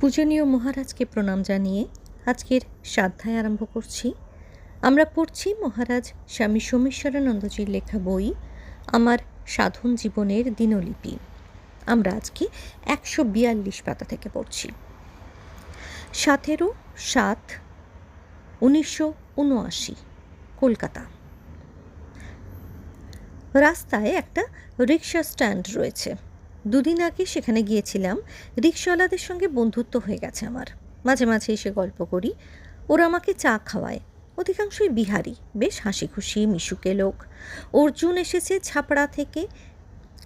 পূজনীয় মহারাজকে প্রণাম জানিয়ে আজকের শ্রাদ্ধায় আরম্ভ করছি। আমরা পড়ছি মহারাজ স্বামী সোমেশ্বরানন্দজির লেখা বই, আমার সাধন জীবনের দিনলিপি। আমরা আজকে একশো বিয়াল্লিশ পাতা থেকে পড়ছি। সতেরো সাত উনিশশো উনআশি, কলকাতা। রাস্তায় একটা রিক্সা স্ট্যান্ড রয়েছে। দুদিন আগে সেখানে গিয়েছিলাম। রিক্সাওয়ালাদের সঙ্গে বন্ধুত্ব হয়ে গেছে আমার। মাঝে মাঝে এসে গল্প করি। ওরা আমাকে চা খাওয়ায়। অধিকাংশই বিহারি। বেশ হাসি খুশি মিশুকে লোক। অর্জুন এসেছে ছাপড়া থেকে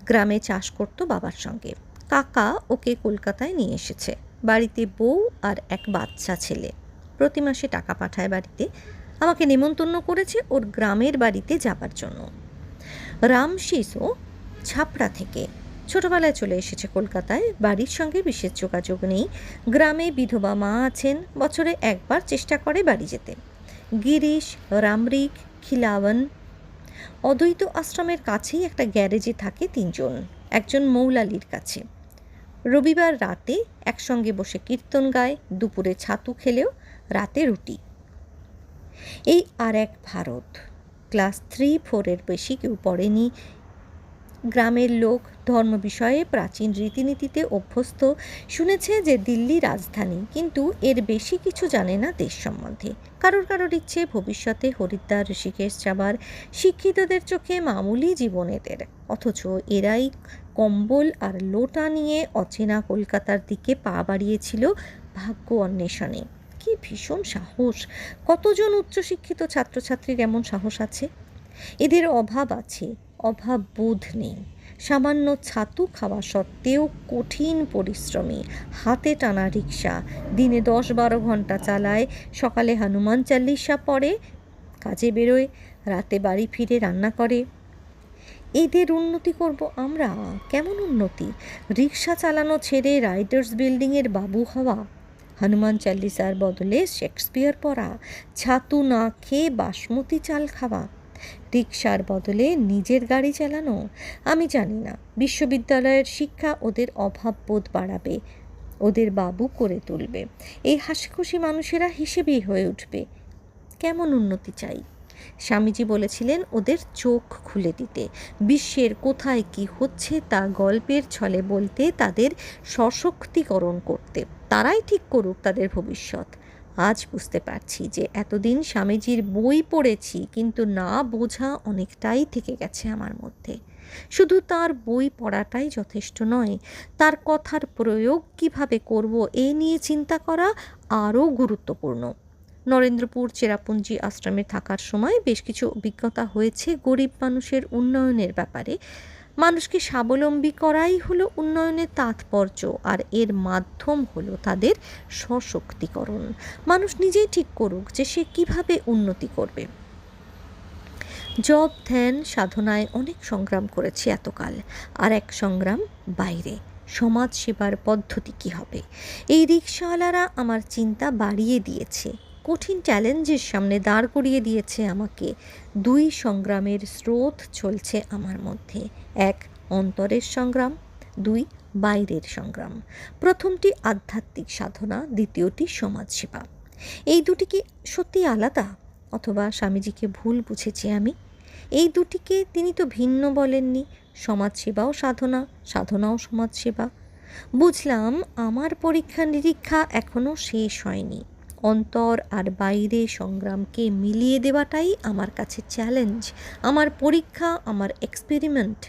গ্রামে চাষ করতো বাবার সঙ্গে। কাকা ওকে কলকাতায় নিয়ে এসেছে। বাড়িতে বউ আর এক বাচ্চা ছেলে। প্রতি মাসে টাকা পাঠায় বাড়িতে। আমাকে নেমন্তন্ন করেছে ওর গ্রামের বাড়িতে যাবার জন্য। রামশিসও ছাপড়া থেকে। ছোটবেলায় চলে এসেছে কলকাতায়। বাড়ির সঙ্গে বিশেষ যোগাযোগ নেই। গ্রামে বিধবা মা আছেন। বছরে একবার চেষ্টা করে বাড়ি যেতে। গিরিশ, রামরিক, খিলাওয়ান অদ্বৈত আশ্রমের কাছেই একটা গ্যারেজে থাকে তিনজন। একজন মৌলালির কাছে। রবিবার রাতে একসঙ্গে বসে কীর্তন গায়, দুপুরে ছাতু খেলেও, রাতে রুটি। এই আর এক ভারত। ক্লাস থ্রি ফোরের বেশি কেউ পড়েনি। গ্রামের লোক ধর্ম বিষয়ে প্রাচীন রীতিনীতিতে অভ্যস্ত শুনেছে যে দিল্লি রাজধানী, কিন্তু এর বেশি কিছু জানে না দেশ সম্বন্ধে। কারোর কারোর ইচ্ছে ভবিষ্যতে হরিদ্বার, ঋষিকেশ যাবার শিক্ষিতদের চোখে মামুলি জীবন এদের অথচ এরাই কম্বল আর লোটা নিয়ে অচেনা কলকাতার দিকে পা বাড়িয়েছিল ভাগ্য অন্বেষণে। কি ভীষণ সাহস! কতজন উচ্চশিক্ষিত ছাত্রছাত্রীর এমন সাহস আছে? এদের অভাব আছে। অভাব বোধ নেই। সামান্য ছাতু খাওয়া সত্ত্বেও কঠিন পরিশ্রমী হাতে টানা রিক্সা দিনে দশ বারো ঘণ্টা চালায়, সকালে হনুমান চাল্লিশা পড়ে, কাজে বেরোয়, রাতে বাড়ি ফিরে রান্না করে। এদের উন্নতি করব আমরা? কেমন উন্নতি? রিক্সা চালানো ছেড়ে রাইডার্স বিল্ডিংয়ের বাবু হওয়া? হনুমান চাল্লিসার বদলে শেক্সপিয়ার পড়া ছাতু না খেয়ে বাসমতি চাল খাওয়া? রিক্সার বদলে নিজের গাড়ি চালানো? আমি জানি না। বিশ্ববিদ্যালয়ের শিক্ষা ওদের অভাববোধ বাড়াবে, ওদের বাবু করে তুলবে। এই হাসিখুশি মানুষেরা হিসেবেই হয়ে উঠবে। কেমন উন্নতি চাই? স্বামীজি বলেছিলেন ওদের চোখ খুলে দিতে। বিশ্বের কোথায় কি হচ্ছে তা গল্পের ছলে বলতে তাদের সশক্তিকরণ করতে। তারাই ঠিক করুক তাদের ভবিষ্যৎ। আজ বুঝতে পারছি যে এতদিন স্বামীজির বই পড়েছি, কিন্তু না বোঝা অনেকটাই থেকে গেছে আমার মধ্যে। শুধু তার বই পড়াটাই যথেষ্ট নয়, তার কথার প্রয়োগ কীভাবে করব এ নিয়ে চিন্তা করা আরও গুরুত্বপূর্ণ। নরেন্দ্রপুর চেরাপুঞ্জি আশ্রমে থাকার সময় বেশ কিছু অভিজ্ঞতা হয়েছে গরিব মানুষের উন্নয়নের ব্যাপারে। মানুষকে স্বাবলম্বী করাই হলো উন্নয়নের তাৎপর্য আর এর মাধ্যম হলো তাদের সশক্তিকরণ। মানুষ নিজেই ঠিক করুক যে সে কীভাবে উন্নতি করবে। জব, ধ্যান, সাধনায় অনেক সংগ্রাম করেছি এতকাল। আর এক সংগ্রাম বাইরে। সমাজ সেবার পদ্ধতি কী হবে? এই রিক্সাওয়ালারা আমার চিন্তা বাড়িয়ে দিয়েছে। কঠিন চ্যালেঞ্জের সামনে দাঁড় করিয়ে দিয়েছে আমাকে। দুই সংগ্রামের স্রোত চলছে আমার মধ্যে। এক, অন্তরের সংগ্রাম। দুই, বাইরের সংগ্রাম। প্রথমটি আধ্যাত্মিক সাধনা, দ্বিতীয়টি সমাজসেবা। এই দুটি কি সত্যি আলাদা? অথবা স্বামীজিকে ভুল বুঝেছি আমি? এই দুটিকে তিনি তো ভিন্ন বলেননি। সমাজসেবাও সাধনা, সাধনাও সমাজসেবা। বুঝলাম, আমার পরীক্ষা নিরীক্ষা এখনও শেষ হয়নি। অন্তর আর বাইরে সংগ্রামকে মিলিয়ে দেওয়াটাই আমার কাছে চ্যালেঞ্জ আমার পরীক্ষা, আমার এক্সপেরিমেন্ট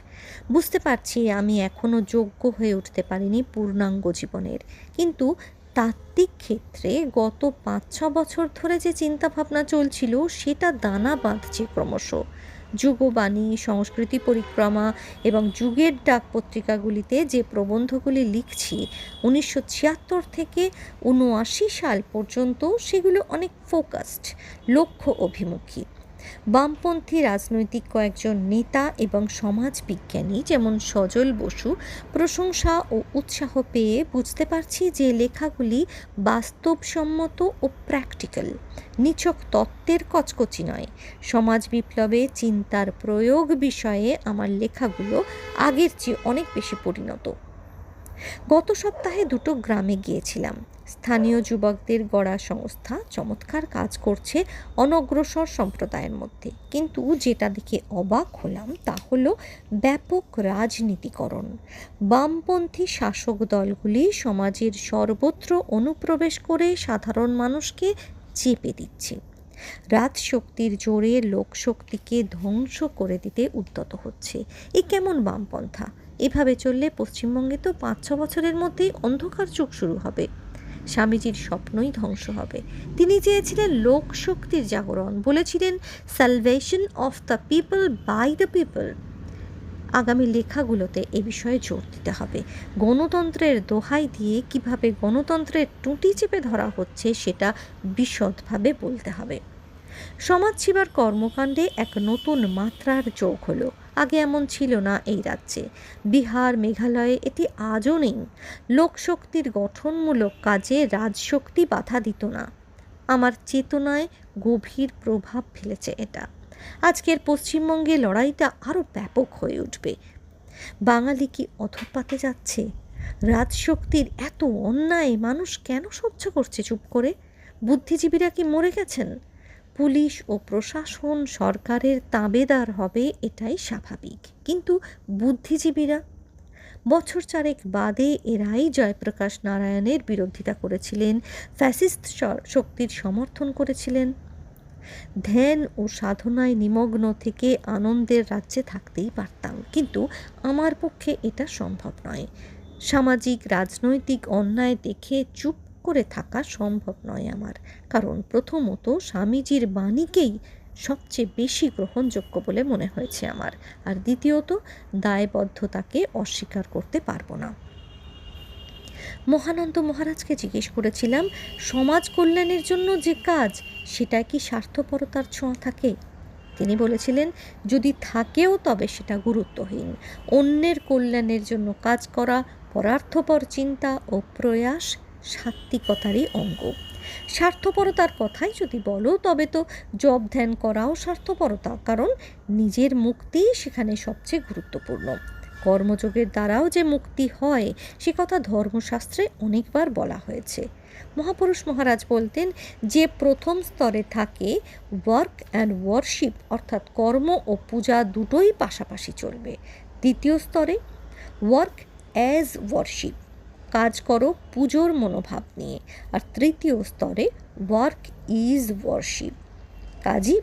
বুঝতে পারছি আমি এখনও যোগ্য হয়ে উঠতে পারিনি পূর্ণাঙ্গ জীবনের, কিন্তু তাত্ত্বিক ক্ষেত্রে গত পাঁচ ছ বছর ধরে যে চিন্তাভাবনা চলছিল, সেটা দানা বাঁধছে ক্রমশ। যুগবাণী, সংস্কৃতি পরিক্রমা এবং যুগের ডাক পত্রিকাগুলিতে যে প্রবন্ধগুলি লিখছি, উনিশশো ছিয়াত্তর থেকে উনআশি সাল পর্যন্ত সেগুলো অনেক ফোকাসড লক্ষ্য অভিমুখী। বামপন্থী রাজনৈতিক কয়েকজন নেতা এবং সমাজবিজ্ঞানী যেমন সজল বসু প্রশংসা ও উৎসাহ পেয়ে বুঝতে পারছি যে লেখাগুলি বাস্তবসম্মত ও প্র্যাকটিক্যাল নিছক তত্ত্বের কচকচি নয়। সমাজ বিপ্লবে চিন্তার প্রয়োগ বিষয়ে আমার লেখাগুলো আগের চেয়ে অনেক বেশি পরিণত। গত সপ্তাহে দুটো গ্রামে গিয়েছিলাম। স্থানীয় যুবকদের গড়া সংস্থা চমৎকার কাজ করছে অনগ্রসর সম্প্রদায়ের মধ্যে। কিন্তু যেটা দেখে অবাক হলাম তা হলো ব্যাপক রাজনীতিকরণ। বামপন্থী শাসক দলগুলি সমাজের সর্বত্র অনুপ্রবেশ করে সাধারণ মানুষকে চেপে দিচ্ছে। রাজশক্তির জোরে লোকশক্তিকে ধ্বংস করে দিতে উদ্যত হচ্ছে। এ কেমন বামপন্থা? এভাবে চললে পশ্চিমবঙ্গে তো পাঁচ ছ বছরের মধ্যেই অন্ধকার যুগ শুরু হবে। স্বামীজির স্বপ্নই ধ্বংস হবে। তিনি চেয়েছিলেন লোকশক্তির জাগরণ, বলেছিলেন salvation of the people by the people আগামী লেখাগুলোতে এ বিষয়ে জোর দিতে হবে। গণতন্ত্রের দোহাই দিয়ে কীভাবে গণতন্ত্রের টুটি চেপে ধরা হচ্ছে সেটা বিশদভাবে বলতে হবে। সমাজসেবার কর্মকাণ্ডে এক নতুন মাত্রার যোগ হলো। আগে এমন ছিল না এই রাজ্যে। বিহার, মেঘালয়ে এটি আজও নেই। লোকশক্তির গঠনমূলক কাজে রাজশক্তি বাধা দিত না। আমার চেতনায় গভীর প্রভাব ফেলেছে এটা। আজকের পশ্চিমবঙ্গে লড়াইটা আরও ব্যাপক হয়ে উঠবে। বাঙালি কি অধপাতে যাচ্ছে? রাজশক্তির এত অন্যায় মানুষ কেন সহ্য করছে চুপ করে? বুদ্ধিজীবীরা কি মরে গেছেন? পুলিশ ও প্রশাসন সরকারের তাবেদার হবে এটাই স্বাভাবিক। কিন্তু বুদ্ধিজীবীরা? বছর চারেক বাদে এরাই জয়প্রকাশ নারায়ণের বিরোধিতা করেছিলেন, ফ্যাসিস্ট শক্তির সমর্থন করেছিলেন। ধ্যান ও সাধনায় নিমগ্ন থেকে আনন্দের রাজ্যে থাকতেই পারতাম, কিন্তু আমার পক্ষে এটা সম্ভব নয়। সামাজিক, রাজনৈতিক অন্যায় দেখে চুপ করে থাকা সম্ভব নয় আমার। কারণ প্রথমত স্বামীজির বাণীকেই সবচেয়ে বেশি গ্রহণযোগ্য বলে মনে হয়েছে আমার। আর দ্বিতীয়ত, দায়বদ্ধতাকে অস্বীকার করতে পারব না। মহানন্দ মহারাজকে জিজ্ঞেস করেছিলাম, সমাজ কল্যাণের জন্য যে কাজ সেটা কি স্বার্থপরতার ছোঁয়া থাকে? তিনি বলেছিলেন, যদি থাকেও তবে সেটা গুরুত্বহীন। অন্যের কল্যাণের জন্য কাজ করা, পরার্থপর চিন্তা ও প্রয়াস সাত্বিকতারই অঙ্গ। স্বার্থপরতার কথাই যদি বলো, তবে তো জব ধ্যান করাও স্বার্থপরতা, কারণ নিজের মুক্তি সেখানে সবচেয়ে গুরুত্বপূর্ণ। কর্মযোগের দ্বারাও যে মুক্তি হয়, সে কথা ধর্মশাস্ত্রে অনেকবার বলা হয়েছে। মহাপুরুষ মহারাজ বলতেন, যে প্রথম স্তরে থাকে ওয়ার্ক অ্যান্ড ওয়ারশিপ অর্থাৎ কর্ম ও পূজা দুটোই পাশাপাশি চলবে। দ্বিতীয় স্তরে ওয়ার্ক অ্যাজ ওয়ারশিপ কাজ করো পুজোর মনোভাব নিয়ে। আর তৃতীয় স্তরে ওয়ার্ক ইজ ওয়ার্শিপ কাজই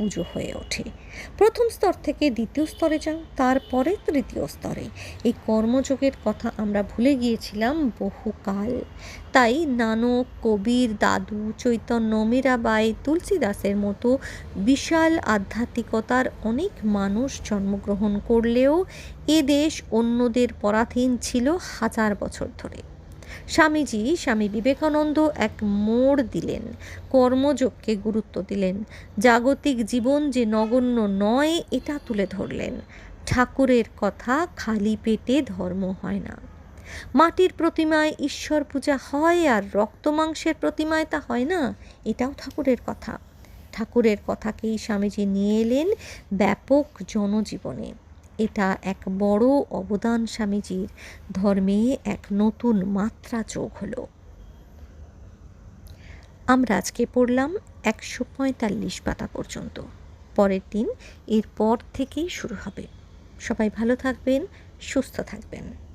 পুজো হয়ে ওঠে। প্রথম স্তর থেকে দ্বিতীয় স্তরে যান, তারপরে তৃতীয় স্তরে। এই কর্মযোগের কথা আমরা ভুলে গিয়েছিলাম বহুকাল। তাই নানক, কবির, দাদু, চৈতন্য, মীরাবাই, তুলসীদাসের মতো বিশাল আধ্যাত্মিকতার অনেক মানুষ জন্মগ্রহণ করলেও এ দেশ অন্যদের পরাধীন ছিল হাজার বছর ধরে। স্বামীজি স্বামী বিবেকানন্দ এক মোড় দিলেন, কর্মযোগকে গুরুত্ব দিলেন, জাগতিক জীবন যে নগণ্য নয় এটা তুলে ধরলেন। ঠাকুরের কথা খালি পেটে ধর্ম হয় না। মাটির প্রতিমায় ঈশ্বর পূজা হয় আর রক্ত মাংসের প্রতিমায় তা হয় না, এটাও ঠাকুরের কথা। ঠাকুরের কথাকেই স্বামীজি নিয়ে এলেন ব্যাপক জনজীবনে। এটা এক বড় অবদান স্বামীজির। ধর্মে এক নতুন মাত্রা যোগ হলো। আমরা আজকে পড়লাম একশো পঁয়তাল্লিশ পাতা পর্যন্ত। পরের দিন এরপর থেকেই শুরু হবে। সবাই ভালো থাকবেন, সুস্থ থাকবেন।